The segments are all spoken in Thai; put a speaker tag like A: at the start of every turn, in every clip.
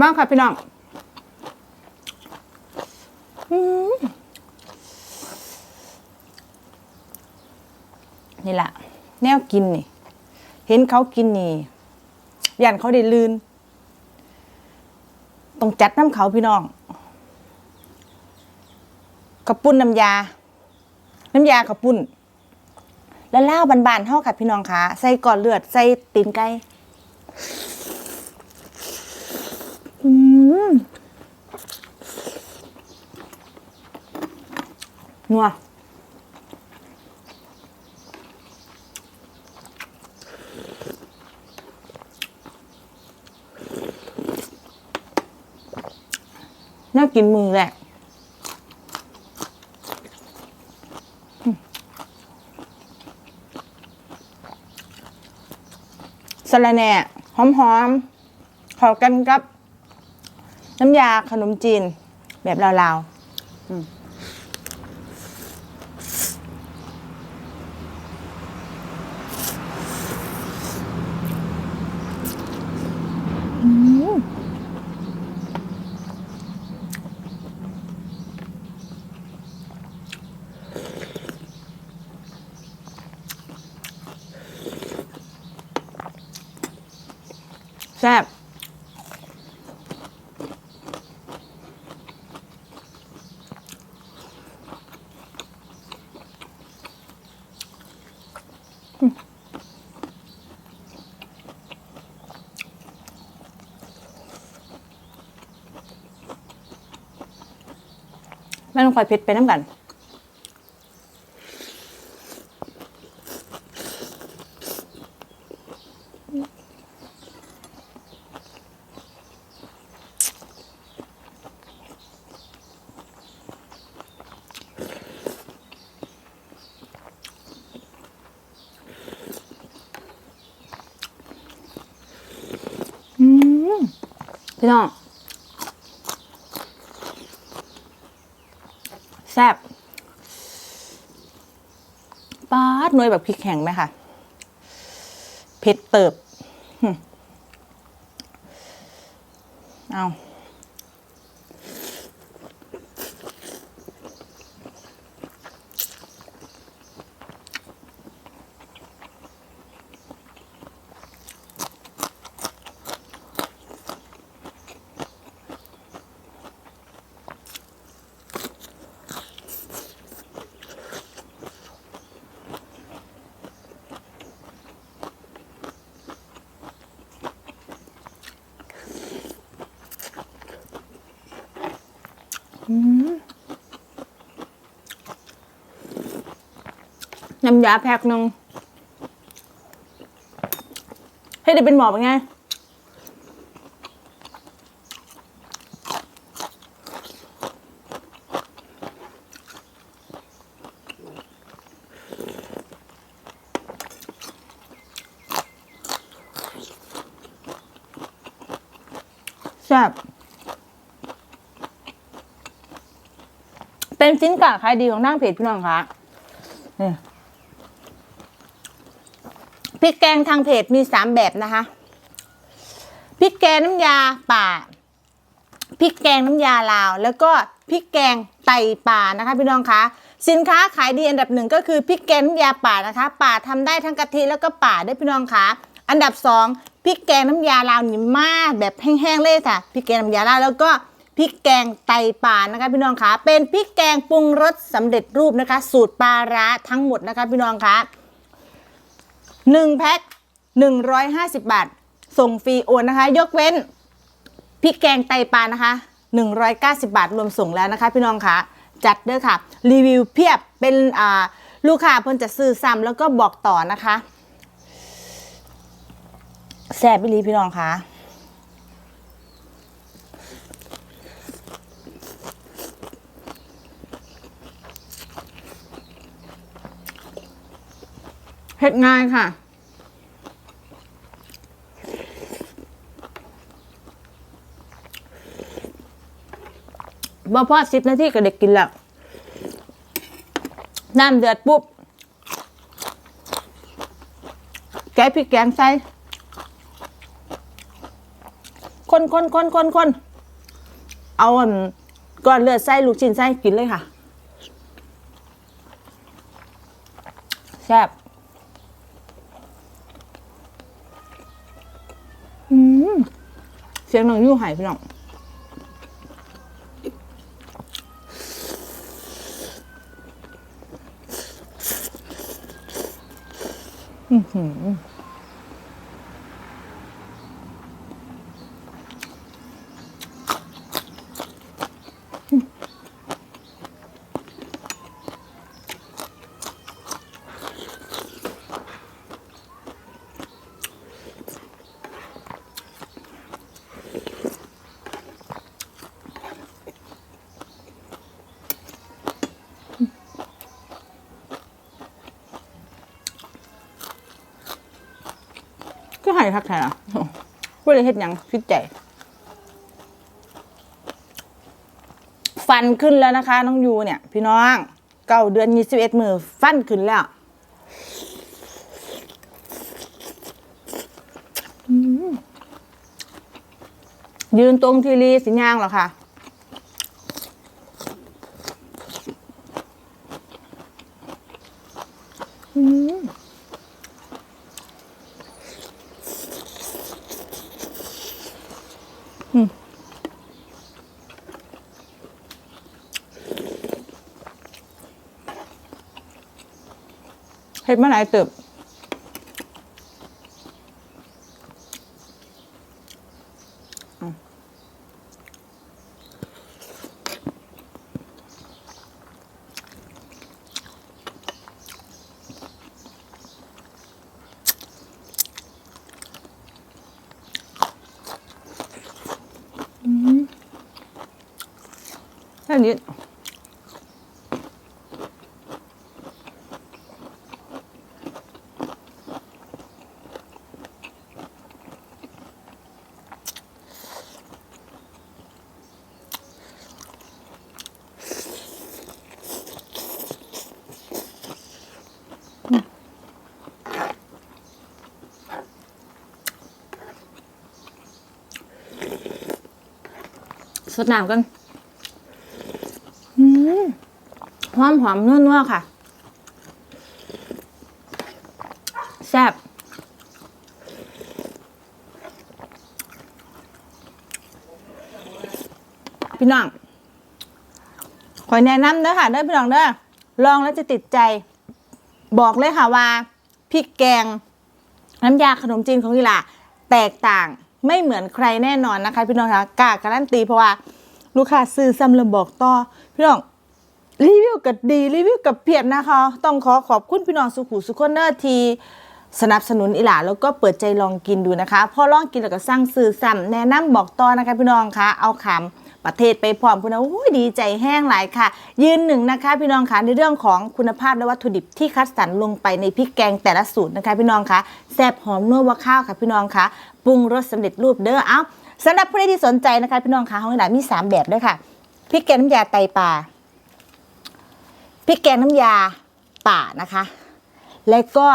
A: มากค่ะพี่น้องนี่แหละแนวกินนี่ เห็นเขากินนี่ยันเขาได้ลืนต้องจัดน้ำเขาพี่น้องกระปุ้นน้ำยา น้ำยากระปุ้น แล้วเล่าบานๆเท่ากับพี่น้องคะใส่ก่อนเลือด ใส่ตีนไก่ อืมนัวน่ากินมือแหละสะระแหน่หอมๆข้ากันกับ น้ำยาขนมจีน แบบลาวๆอืมแซ่บ มันค่อยเผ็ดไปน้ำกัน อืม พี่น้องแซ่บปาดหน่วยแบบพริกแห้งไหมคะเผ็ดเติบ เอา น้ำยาแพ็คหนึ่งให้ได้เป็นหมอเป็นไงแซ่บ เป็นสินค้าขายดีของทางเพจพี่น้องคะนี่พริกแกงทางเพจมีสามแบบนะคะพริกแกงน้ำยาป่าพริกแกงน้ำยาลาว แล้วก็พริกแกงไตป่านะคะ พี่น้องคะสินค้าขายดีอันดับหนึ่งก็คือพริกแกงน้ำยาป่านะคะ ป่าทำได้ทั้งกะทิแล้วก็ป่าได้พี่น้องคะอันดับสองพริกแกงน้ำยาลาวนี่มากแบบแห้งๆเลยค่ะพริกแกงน้ำยาลาวแล้วก็ พริกแกงไตป่านะคะพี่น้องคะเป็นพริกแกงปรุงรสสำเร็จรูปนะคะ สูตรปลาร้าทั้งหมดนะคะพี่น้องคะหนึ่งแพ็คหนึ่งร้อยห้าสิบบาท ส่งฟรีโอนนะคะ ยกเว้นพริกแกงไตปลานะคะหนึ่งร้อยเก้าสิบบาทรวมส่งแล้วนะคะ พี่น้องคะจัดเด้อค่ะ รีวิวเพียบเป็นอ่าลูกค้าเพิ่นจะซื้อซ้ำแล้วก็บอกต่อนะคะแซ่บไปรีพี่น้องคะ เฮ็ดง่ายค่ะ บ่พอสิบนาทีก็ได้กินแล้ว น้ำเดือดปุ๊บ แกะพริกแกงใส่ คนคนคนคนคนเอาก้อนเลือดไส้ลูกชิ้นไส้กินเลยค่ะ แซ่บอืม เสียงน้องยู่หายพี่น้องอือหือายทักแท้ละว่าเลยเฮ็ดหยังพิดใจ ฟันขึ้นแล้วนะคะ น้องยูเนี่ย พี่น้องเก้าเดือนยี่สิบเอ็ดมือฟันขึ้นแล้วยืนตรงทีรีสิย่างเหรอคะอืม เฮ็ดมาหลายเติบเอาอืมแค่นี้ สดน้ำกันอืมหอมหอมๆนัวๆค่ะ แซ่บพี่น้องขอแนะนำเด้อค่ะเด้อพี่น้องเด้อลองแล้วจะติดใจ บอกเลยค่ะว่าพริกแกง น้ำยาขนมจีนของอีหล่าแตกต่าง ไม่เหมือนใครแน่นอนนะคะ พี่น้องคะกล้าการันตีเพราะว่าลูกค้าซื้อซ้ำแล้วบอกต่อพี่น้องรีวิวกับดีรีวิวกับเพียบนะคะ ต้องขอขอบคุณพี่น้องสุขุสุขคนเนอร์ทีสนับสนุนอิหล่าแล้วก็เปิดใจลองกินดูนะคะพอลองกินแล้วก็สร้างซื้อซ้ำแนะนำบอกต่อนะคะพี่น้องคะเอาขำ ประเทศไปพร้อมคุณนะโอ้ยดีใจแห้งหลายค่ะ ยืนหนึ่งนะคะ พี่น้องคะในเรื่องของคุณภาพและวัตถุดิบที่คัดสรรลงไปในพริกแกงแต่ละสูตรนะคะ พี่น้องคะแซ่บหอมนัวว่าข้าวค่ะ พี่น้องคะปรุงรสสำเร็จรูปเด้อเอ้าสำหรับผู้ใดที่สนใจนะคะ พี่น้องคะของหลานมีสามแบบด้วยค่ะพริกแกงน้ำยาไตปลาพริกแกงน้ำยาป่านะคะ และก็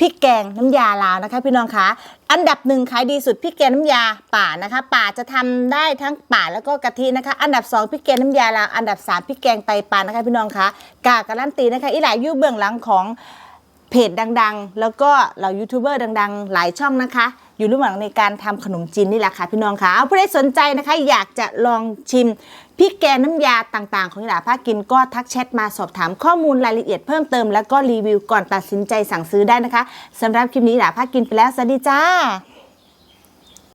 A: พริกแกงน้ำยาลาวนะคะ พี่น้องคะอันดับหนึ่งขายดีสุดพริกแกงน้ำยาป่านะคะ ป่าจะทำได้ทั้งป่าแล้วก็กะทินะคะ อันดับสองพริกแกงน้ำยาลาวอันดับสามพริกแกงไตปลานะคะ พี่น้องคะกาการันตีนะคะอีหลายยู่เบื้องหลังของเพจดังๆ แล้วก็เหล่ายูทูบเบอร์ดัง ๆ หลายช่องนะคะ อยู่ระหว่างในการทำขนมจีนนี่แหละค่ะพี่น้องคะเอาผู้ใดสนใจนะคะ อยากจะลองชิมพริกแกงน้ำยาต่างๆ ของอีหลาภากินก็ทักแชทมาสอบถามข้อมูลรายละเอียดเพิ่มเติม แล้วก็รีวิวก่อนตัดสินใจสั่งซื้อได้นะคะสำหรับคลิปนี้หลาภากินไปแล้วสวัสดีจ้า